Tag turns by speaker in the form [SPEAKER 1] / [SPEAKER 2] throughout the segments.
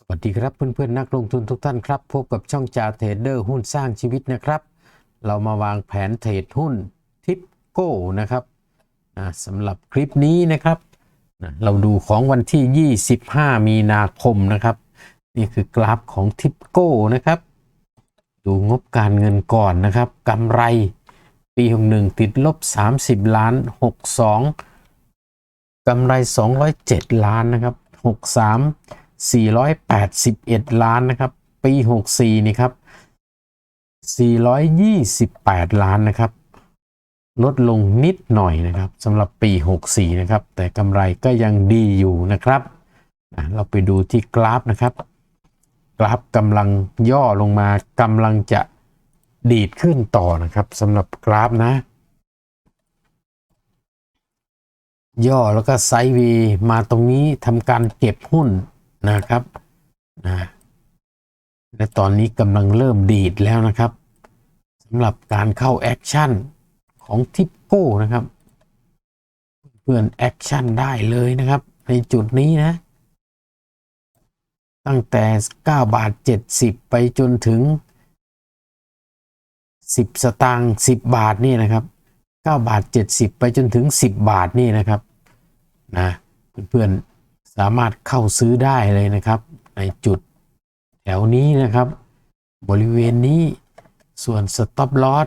[SPEAKER 1] สวัสดีครับเพื่อนๆนักลงทุนทุกท่านครับ พบกับช่องจาเทรดเดอร์หุ้นสร้างชีวิตนะครับ เรามาวางแผนเทรดหุ้นทิปโก้นะครับสำหรับคลิปนี้นะครับเราดูของวันที่ 25 มีนาคมนะครับ นี่คือกราฟของทิปโก้นะครับ ดูงบการเงินก่อนนะครับกำไรปี 61 ติดลบ 30 ล้าน 62กำไร 207 ล้านนะครับ 63 481 ล้านนะครับ ปี 64 นี่ครับ 428 ล้านนะครับ ลดลงนิดหน่อยนะครับสำหรับปี 64 นะครับ แต่กำไรก็ยังดีอยู่นะครับเราไปดูที่กราฟนะครับ กราฟกำลังย่อลงมากำลังจะดีดขึ้นต่อนะครับสำหรับกราฟนะ ย่อแล้วก็ไซด์วย์มาตรงนี้ทำการเก็บหุ้น นะครับนะและตอนนี้กำลังเริ่มดีดแล้วนะครับสำหรับการเข้าแอคชั่นของทิปโก้นะครับ เพื่อนแอคชั่นได้เลยนะครับ ในจุดนี้นะ ตั้งแต่ 9 บาท 70 ไปจนถึง 10 สตางค์10 บาทนี่นะครับ 9 บาท 70 ไปจนถึง 10 บาทนี่นะครับนะเพื่อนๆ สามารถเข้าซื้อได้เลยนะครับ ในจุดแถวนี้นะครับ บริเวณนี้ส่วน stop loss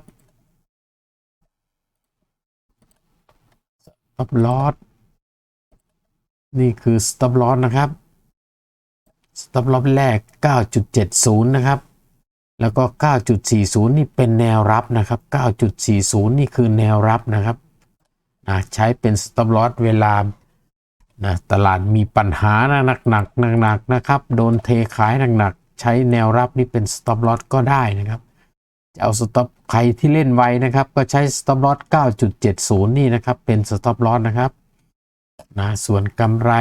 [SPEAKER 1] stop loss นี่คือ stop loss นะครับ stop loss แรก 9.70 นะครับ แล้วก็ 9.40 นี่เป็นแนวรับนะครับ 9.40 นี่คือแนวรับนะครับนะใช้เป็น stop loss เวลา นะตลาดมีปัญหานะหนักๆหนักๆนะครับ โดนเทขายหนักๆ ใช้แนวรับนี่เป็น stop loss ก็ได้นะครับจะเอา stop ใครที่เล่นไวนะครับ ก็ใช้ stop loss 9.70 นี่นะครับ เป็น stop loss นะครับนะส่วนกำไร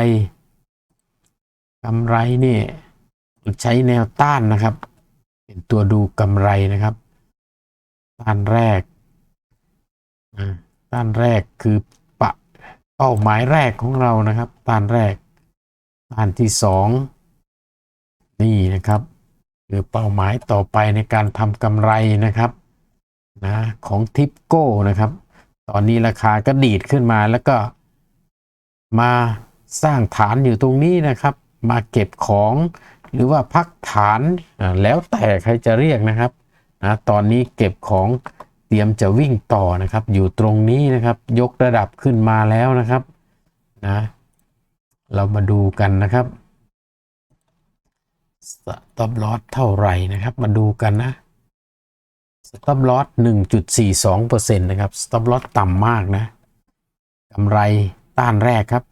[SPEAKER 1] กำไรนี่ใช้แนวต้านนะครับ เป็นตัวดูกำไรนะครับ ต้านแรกต้านแรกคือ เป้าหมายแรกของเรานะครับต้านแรกต้านที่สองนี่นะครับคือเป้าหมายต่อไปในการทำกำไรนะครับนะของทิปโก้นะครับ ตอนนี้ราคาก็ดีดขึ้นมาแล้วก็มาสร้างฐานอยู่ตรงนี้นะครับ มาเก็บของหรือว่าพักฐานแล้วแต่ใครจะเรียกนะครับนะตอนนี้เก็บของ เตรียมจะวิ่งต่อนะครับ อยู่ตรงนี้นะครับ ยกระดับขึ้นมาแล้วนะครับนะเรามาดูกันนะครับสต็อปลอสเท่าไหร่นะครับ มาดูกันนะสต็อปลอส1.42%นะครับสต็อปลอสต่ำมากนะกำไรต้านแรกครับ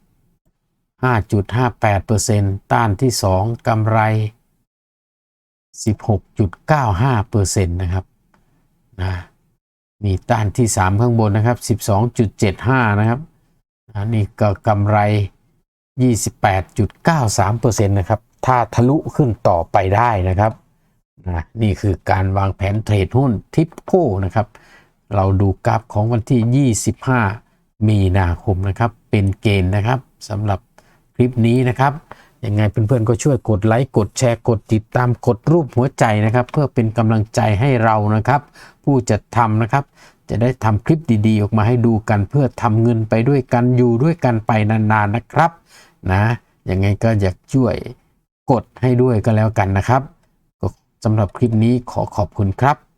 [SPEAKER 1] 5.58%ต้านที่ 2กำไร 16.95%นะครับนะ มีต้านที่ 3 ข้างบนนะครับ 12.75 นะครับนะนี่ก็กำไร 28.93%นะครับ ถ้าทะลุขึ้นต่อไปได้นะครับนะนี่คือการวางแผนเทรดหุ้นทิปโก้นะครับ เราดูกราฟของวันที่ 25 มีนาคมนะครับ เป็นเกณฑ์นะครับสำหรับคลิปนี้นะครับ ยังไงเพื่อนๆก็ช่วยกดไลค์กดแชร์กดติดตามกดรูปหัวใจนะครับ เพื่อเป็นกำลังใจให้เรานะครับ ผู้จัดทำนะครับ จะได้ทำคลิปดีๆ ออกมาให้ดูกันเพื่อทำเงินไปด้วยกันอยู่ด้วยกันไปนานๆนะครับนะยังไงก็อยากช่วยกดให้ด้วยก็แล้วกันนะครับสำหรับคลิปนี้ขอขอบคุณครับ